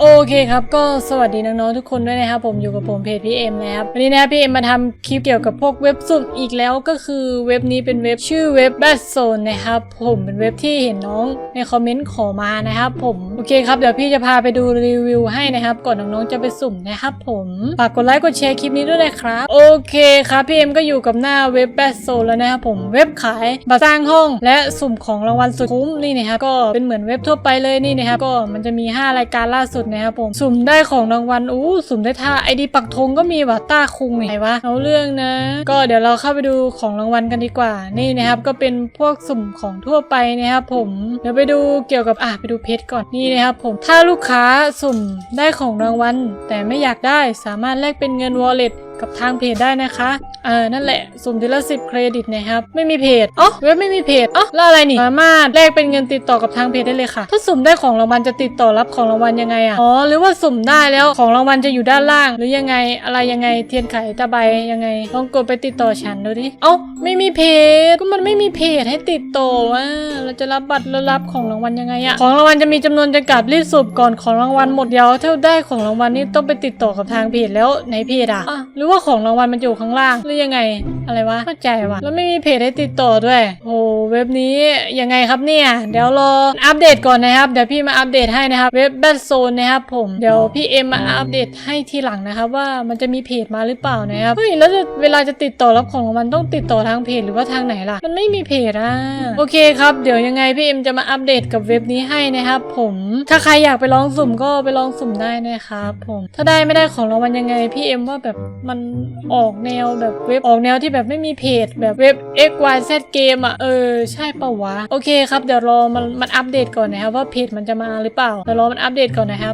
โอ เคครับก็สวัสดีน้องๆทุกคนด้วยนะครับผมอยู่กับผมเพจพี่เอ็มนะครับวันนี้นะพี่เอ็มมาทำคลิปเกี่ยวกับพวกเว็บสุ่มอีกแล้วก็คือเว็บนี้เป็นเว็บชื่อเว็บ b a d Zone นะครับผมเป็นเว็บที่เห็นน้องในคอมเมนต์ขอมานะครับผมโอเคครับเดี๋ยวพี่จะพาไปดูรีวิวให้นะครับก่อนน้องๆจะไปสุ่มนะครับผมฝากกดไลค์กดแชร์คลิปนี้ด้วยนะครับโอเคครับพี่เอ็มก็อยู่กับหน้าเว็บ b a d Zone แล้วนะครับผมเว็บขายบัตรสร้างห้อง และสุ่มของรางวัลสุดคุ้มนี่นะครับก็เป็นเหมือนเว็บทั่วไปเลยนี่นะครับก็มันจะมี 5 รายการล่าสุดนะครับผม สุ่มได้ของรางวัลอู้สุ่มได้ท่าไอดีปักธงก็มีว่ะต้าคุงนี่ไหนวะเอาเรื่องนะ ก็เดี๋ยวเราเข้าไปดูของรางวัลกันดีกว่านี่นะครับก็เป็นพวกสุ่มของทั่วไปนะครับผมเดี๋ยวไปดูเกี่ยวกับอะไปดูเพจก่อนนี่นะครับผมถ้าลูกค้าสุ่มได้ของรางวัลแต่ไม่อยากได้สามารถแลกเป็นเงินวอลเล็ต กับทางเพจได้นะคะเออนั่นแหละสุ่มทีละสิบเครดิตนะครับ ไม่มีเพจอ๋อเว็บไม่มีเพจอ๋อแล้วอะไรนี่สามารถแลกเป็นเงินติดต่อกับทางเพจได้เลยค่ะ ถ้าสุ่มได้ของรางวัลจะติดต่อรับของรางวัลยังไงอะอ๋อหรือว่าสุ่มได้แล้วของรางวัลจะอยู่ด้านล่าง หรือยังไงอะไรยังไงเทียนไขตะไบยังไงลองกดไปติดต่อฉันดูดิเอ้าไม่มีเพจก็มันไม่มีเพจให้ติดต่ออะเราจะรับบัตรแล้วรับของรางวัลยังไงอะของรางวัลจะมีจำนวนจำกัดรีบสุ่มก่อนของรางวัลหมดเดียวถ้าได้ของรางวัลนี่ต้องไปติดต่อกับทางเพจแล้วในเพจอะอะหรือว่าของรางวัลมันอยู่ข้างล่างหรือยังไง อะไรวะเข้าใจวะแล้วไม่มีเพจให้ติดต่อด้วยโอ้เว็บนี้ยังไงครับเนี่ย เดี๋ยวรออัปเดตก่อนนะครับ เดี๋ยวพี่มาอัปเดตให้นะครับเว็บแบทโซนนะครับผมเดี๋ยวพี่เอ็มมาอัปเดตให้ทีหลังนะครับ ว่ามันจะมีเพจมาหรือเปล่านะครับเฮ้ยแล้วจะเวลาจะติดต่อรับของรางวัลต้องติดต่อทางเพจหรือว่าทางไหนล่ะ มันไม่มีเพจอะโอเคครับเดี๋ยวยังไงพี่เอ็มจะมาอัปเดตกับเว็บนี้ให้นะครับผมถ้าใครอยากไปลองสุ่มก็ไปลองสุ่มได้นะครับผมถ้าได้ไม่ได้ของรางวัลยังไงพี่เอ็มว่าแบบมันออกแนวแบบเว็บออกแนวที่แบบไม่มีเพจแบบเว็บ X Y Z เกมอะเออใช่ปะวะ โอเคครับ เดี๋ยวรอมันมันอัปเดตก่อนนะครับ ว่าเพจมันจะมาหรือเปล่าเดี๋ยวรอมันอัปเดตก่อนนะครับ